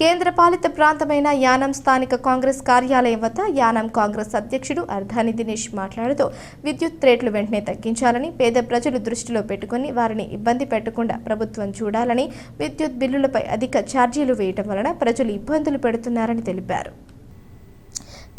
కేంద్ర పాలిత ప్రాంతమైన యానం స్థానిక కాంగ్రెస్ కార్యాలయం వద్ద యానం కాంగ్రెస్ అధ్యక్షుడు అర్ధాని దినేష్ మాట్లాడుతూ విద్యుత్ రేట్లు వెంటనే తగ్గించాలని పేద ప్రజలు దృష్టిలో పెట్టుకుని వారిని ఇబ్బంది పెట్టకుండా ప్రభుత్వం చూడాలని విద్యుత్ బిల్లులపై అధిక ఛార్జీలు వేయటం వలన ప్రజలు ఇబ్బందులు పెడుతున్నారని తెలిపారు.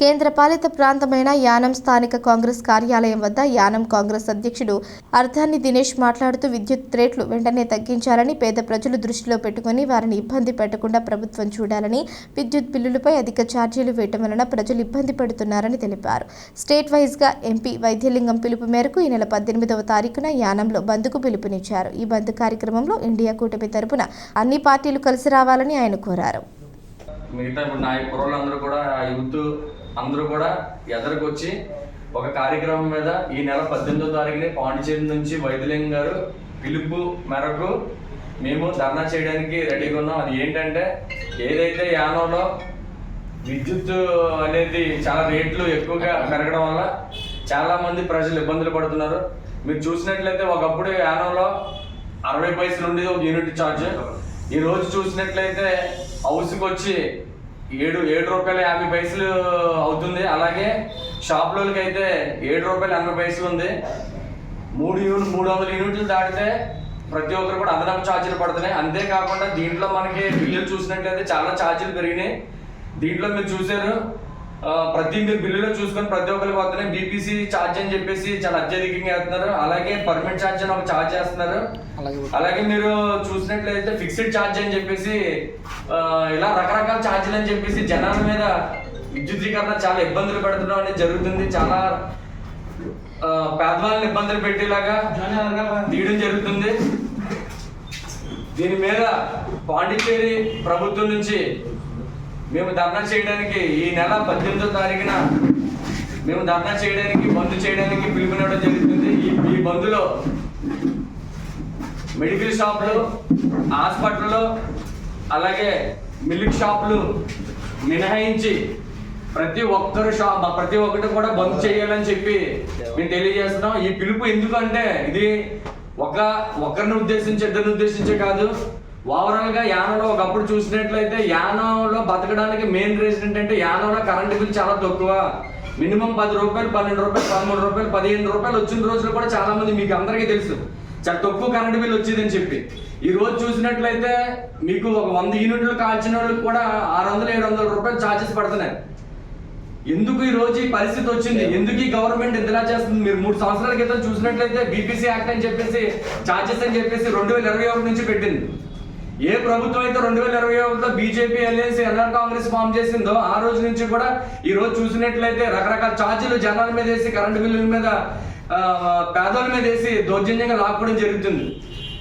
కేంద్రపాలిత ప్రాంతమైన యానం స్థానిక కాంగ్రెస్ కార్యాలయం వద్ద యానం కాంగ్రెస్ అధ్యక్షుడు అర్ధాన్ని దినేష్ మాట్లాడుతూ విద్యుత్ రేట్లు వెంటనే తగ్గించాలని పేద ప్రజలు దృష్టిలో పెట్టుకుని వారిని ఇబ్బంది పెట్టకుండా ప్రభుత్వం చూడాలని విద్యుత్ బిల్లులపై అధిక ఛార్జీలు వేయటం వలన ప్రజలు ఇబ్బంది పడుతున్నారని తెలిపారు. స్టేట్ వైజ్గా ఎంపీ వైద్యలింగం పిలుపు మేరకు ఈ నెల పద్దెనిమిదవ తారీఖున యానంలో బంద్కు పిలుపునిచ్చారు. ఈ బంద్ కార్యక్రమంలో ఇండియా కూటమి తరపున అన్ని పార్టీలు కలిసి రావాలని ఆయన కోరారు. మిగతా ఇప్పుడు నా కుర్రోళ్ళందరూ కూడా యూత్ అందరూ కూడా ఎదరికి ఒక కార్యక్రమం మీద ఈ నెల పద్దెనిమిదో తారీఖుని పాండిచేరి నుంచి వైద్యలింగం గారు పిలుపు మేరకు మేము ధర్నా చేయడానికి రెడీగా ఉన్నాం. అది ఏంటంటే ఏదైతే యానంలో విద్యుత్ అనేది చాలా రేట్లు ఎక్కువగా పెరగడం వల్ల చాలా మంది ప్రజలు ఇబ్బందులు పడుతున్నారు. మీరు చూసినట్లయితే ఒకప్పుడు యానంలో అరవై పైసలు ఉండేది ఒక యూనిట్ ఛార్జ్. ఈ రోజు చూసినట్లయితే హౌస్కి వచ్చి ఏడు ఏడు రూపాయల యాభై పైసలు అవుతుంది. అలాగే షాప్లోకి అయితే ఏడు రూపాయల ఎనభై పైసలు ఉంది. మూడు యూనిట్ మూడు వందల యూనిట్లు దాటితే ప్రతి ఒక్కరు కూడా అదనపు ఛార్జీలు పడుతున్నాయి. అంతేకాకుండా దీంట్లో మనకి బిల్లులు చూసినట్లయితే చాలా ఛార్జీలు పెరిగినాయి. దీంట్లో మీరు చూశారు ప్రతి మీరు బిల్లులో చూసుకొని ప్రతి ఒక్కరికి వస్తున్నాయి బీపీసీ ఛార్జ్ అని చెప్పేసి చాలా అత్యధికంగా వేస్తున్నారు అలాగే పర్మనెంట్ ఛార్జ్ అని ఒక ఛార్జ్ చేస్తున్నారు. అలాగే మీరు చూసినట్లయితే ఫిక్స్డ్ ఛార్జ్ అని చెప్పేసి ఆ, ఇలా రకరకాల ఛార్జీలు అని చెప్పేసి జనాల మీద విద్యుద్దీకరణ చాలా ఇబ్బందులు పెడుతున్నాం అనేది జరుగుతుంది. చాలా పేదవాళ్ళని ఇబ్బందులు పెట్టేలాగా తీయడం జరుగుతుంది. దీని మీద పాండిచ్చేరి ప్రభుత్వం నుంచి మేము ధర్నా చేయడానికి ఈ నెల పద్దెనిమిదో తారీఖున మేము ధర్నా చేయడానికి బంద్ చేయడానికి పిలుపునివ్వడం జరుగుతుంది. ఈ ఈ బంద్లో మెడికల్ షాపులు హాస్పిటల్లో అలాగే మిల్క్ షాపులు మినహాయించి ప్రతి ఒక్కరు షాప్ ప్రతి ఒక్కటి కూడా బంద్ చేయాలని చెప్పి మేము తెలియజేస్తున్నాం. ఈ పిలుపు ఎందుకంటే ఇది ఒక ఒకరిని ఉద్దేశించి ఇద్దరిని ఉద్దేశించే కాదు. ఓవరాల్గా యానంలో ఒకప్పుడు చూసినట్లయితే యానంలో బతకడానికి మెయిన్ రీజన్ ఏంటంటే యానంలో కరెంట్ బిల్ చాలా తక్కువ. మినిమం పది రూపాయలు పన్నెండు రూపాయలు పదమూడు రూపాయలు పదిహేను రూపాయలు వచ్చిన రోజులు కూడా చాలా మంది మీకు అందరికీ తెలుసు. చాలా తక్కువ కరెంట్ బిల్ వచ్చిందని చెప్పి. ఈ రోజు చూసినట్లయితే మీకు ఒక వంద యూనిట్లు కాల్చిన వాళ్ళకి కూడా ఆరు వందలు ఏడు వందల రూపాయలు ఛార్జెస్ పడుతున్నాయి. ఎందుకు ఈ రోజు ఈ పరిస్థితి వచ్చింది? ఎందుకు ఈ గవర్నమెంట్ ఇంతలా చేస్తుంది? మీరు మూడు సంవత్సరాల క్రితం చూసినట్లయితే బీపీసీ యాక్ట్ అని చెప్పేసి ఛార్జెస్ అని చెప్పేసి రెండు వేల ఇరవై ఒకటి నుంచి పెట్టింది. ఏ ప్రభుత్వం అయితే రెండు వేల ఇరవై ఒకటిలో BJP LAC NR Congress form చేసిందో ఆ రోజు నుంచి కూడా ఈ రోజు చూసినట్లయితే రకరకాల ఛార్జీలు జనాల మీద వేసి కరెంటు బిల్లుల మీద ఆ, పేదల మీద వేసి దౌర్జన్యంగా లాక్కోవడం జరుగుతుంది.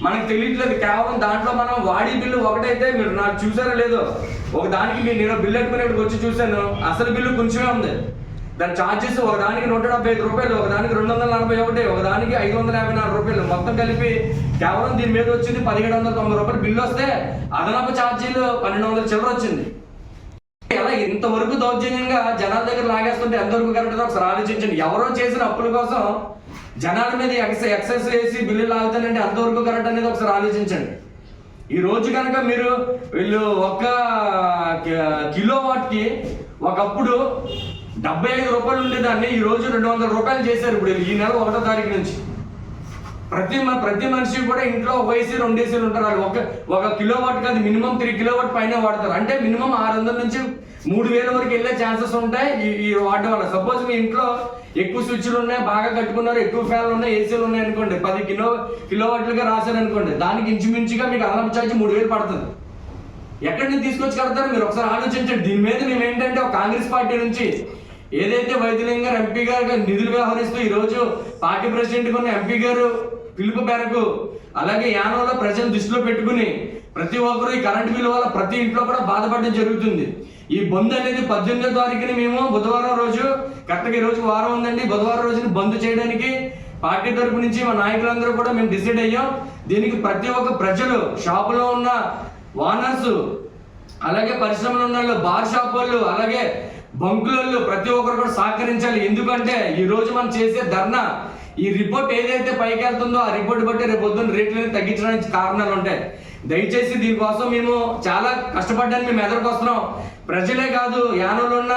మనకు తెలియట్లేదు కేవలం దాంట్లో మనం వాడి బిల్లు ఒకటైతే మీరు నాకు చూసారో లేదో ఒక దానికి నేను బిల్లు పెట్టుకునేటికి వచ్చి చూశాను. అసలు బిల్లు కొంచెమే ఉంది. దాని ఛార్జెస్ ఒక దానికి నూట డెబ్బై ఐదు రూపాయలు ఒక దానికి రెండు వందల నలభై ఒకటి ఒక దానికి ఐదు వందల యాభై నాలుగు రూపాయలు. మొత్తం కలిపి కేవలం దీని మీద వచ్చింది పదిహేడు వందల తొంభై రూపాయలు. బిల్లు వస్తే అదనపు ఛార్జీలు పన్నెండు వందల చిల్లర వచ్చింది. ఎలా ఇంతవరకు దౌర్జన్యంగా జనాల దగ్గర లాగేస్తుంటే ఎంతవరకు కరెక్ట్ ఒకసారి ఆలోచించండి. ఎవరో చేసిన అప్పుల కోసం జనాల మీద ఎక్స ఎక్సెస్ వేసి బిల్లు లాగుతానంటే అంతవరకు కరెక్ట్ అనేది ఒకసారి ఆలోచించండి. ఈ రోజు కనుక మీరు వీళ్ళు ఒక్క కిలో వాట్కి ఒకప్పుడు డెబ్బై ఐదు రూపాయలు ఉండేదాన్ని ఈ రోజు రెండు వందల రూపాయలు చేశారు ఇప్పుడు ఈ నెల ఒకటో తారీఖు నుంచి. ప్రతి ప్రతి మనిషి కూడా ఇంట్లో ఒక ఏసీ రెండు ఏసీలు ఉంటారు. వాళ్ళు ఒక ఒక కిలో వాట్ కాదు మినిమం త్రీ కిలో వాట్ పైన వాడతారు. అంటే మినిమం ఆరు వందల నుంచి మూడు వేల వరకు వెళ్ళే ఛాన్సెస్ ఉంటాయి ఈ ఈ వాడడం వల్ల. సపోజ్ మీ ఇంట్లో ఎక్కువ స్విచ్లు ఉన్నాయి బాగా కట్టుకున్నారు ఎక్కువ ఫ్యాన్లు ఉన్నాయి ఏసీలు ఉన్నాయి అనుకోండి పది కిలో కిలో వాట్లుగా రాశారు అనుకోండి దానికి ఇంచుమించుగా మీకు అదనపు ఛార్జ్ మూడు వేలు పడుతుంది. ఎక్కడి నుంచి తీసుకొచ్చి కడతారు? మీరు ఒకసారి ఆలోచించండి. దీని మీద మేము ఏంటంటే ఒక కాంగ్రెస్ పార్టీ నుంచి ఏదైతే వైద్యలింగ గారు ఎంపీ గారు నిధులు వ్యవహరిస్తూ ఈరోజు పార్టీ ప్రెసిడెంట్ ఉన్న ఎంపీ గారు పిలుపు మేరకు అలాగే యానంలో ప్రజలు దృష్టిలో పెట్టుకుని ప్రతి ఒక్కరు ఈ కరెంట్ బిల్లు వల్ల ప్రతి ఇంట్లో కూడా బాధపడడం జరుగుతుంది. ఈ బంద్ అనేది పద్దెనిమిదో తారీఖుని మేము బుధవారం రోజు కరెక్ట్గా ఈ రోజు వారం ఉందండి. బుధవారం రోజున బంద్ చేయడానికి పార్టీ తరపు నుంచి మా నాయకులందరూ కూడా మేము డిసైడ్ అయ్యాం. దీనికి ప్రతి ఒక్క ప్రజలు షాపులో ఉన్న ఓనర్స్ అలాగే పరిశ్రమలు ఉన్న వాళ్ళు బార్ షాప్ వాళ్ళు అలాగే బంకులలో ప్రతి ఒక్కరు కూడా సహకరించాలి. ఎందుకంటే ఈ రోజు మనం చేసే ధర్నా ఈ రిపోర్ట్ ఏదైతే పైకి వెళ్తుందో ఆ రిపోర్ట్ బట్టి రేపు పొద్దున్న రేట్లను తగ్గించడానికి కారణాలు ఉంటాయి. దయచేసి దీనికోసం మేము చాలా కష్టపడ్డాన్ని మేము ఎదురుకు వస్తున్నాం ప్రజలే కాదు యానంలో ఉన్న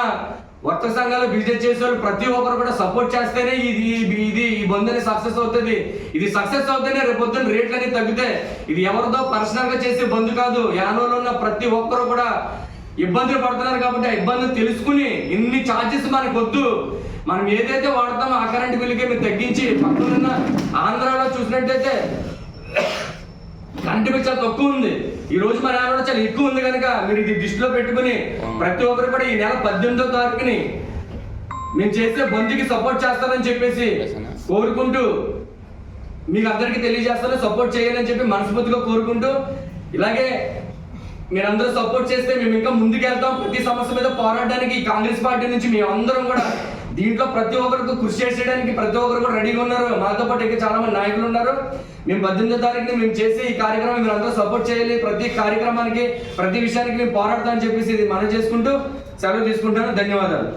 వర్తక సంఘాలు బిజినెస్ చేసే వాళ్ళు ప్రతి ఒక్కరు కూడా సపోర్ట్ చేస్తేనే ఇది ఇది- ఇది ఈ బంద్ అనేది సక్సెస్ అవుతుంది. ఇది సక్సెస్ అవుతేనే రేపు పొద్దున్న రేట్లు అనేది తగ్గితే ఇది ఎవరిదో పర్సనల్గా చేసే బంద్ కాదు. యానంలో ఉన్న ప్రతి ఒక్కరు కూడా ఇబ్బందులు పడుతున్నారు కాబట్టి ఆ ఇబ్బందులు తెలుసుకుని ఇన్ని ఛార్జెస్ మనకు వద్దు. మనం ఏదైతే వాడతామో ఆ కరెంట్ బిల్లుకే మీరు తగ్గించి పక్కనున్న ఆంధ్రాలో చూసినట్టయితే కరెంట్ బిల్ చాలా తక్కువ ఉంది. ఈ రోజు మన ఆంధ్రలో చాలా ఎక్కువ ఉంది కనుక మీరు ఇది దృష్టిలో పెట్టుకుని ప్రతి ఒక్కరు కూడా ఈ నెల పద్దెనిమిదో తారీఖుని మేము చేసే బంధుకి సపోర్ట్ చేస్తారని చెప్పేసి కోరుకుంటూ మీకు అందరికీ తెలియజేస్తాను. సపోర్ట్ చేయాలని చెప్పి మనస్ఫూర్తిగా కోరుకుంటూ ఇలాగే మీరందరూ సపోర్ట్ చేస్తే మేము ఇంకా ముందుకెళ్తాం. ప్రతి సమస్య మీద పోరాడడానికి కాంగ్రెస్ పార్టీ నుంచి మేము అందరం కూడా దీంట్లో ప్రతి ఒక్కరికి కృషి చేసేయడానికి ప్రతి ఒక్కరు కూడా రెడీగా ఉన్నారు. మాతో పాటు ఇంకా చాలా మంది నాయకులు ఉన్నారు. మేము పద్దెనిమిదో తారీఖుని మేము చేసే ఈ కార్యక్రమం మీరు అందరూ సపోర్ట్ చేయాలి. ప్రతి కార్యక్రమానికి ప్రతి విషయానికి మేము పోరాడతామని చెప్పేసి ఇది మనం చేసుకుంటూ సెలవు తీసుకుంటాను ధన్యవాదాలు.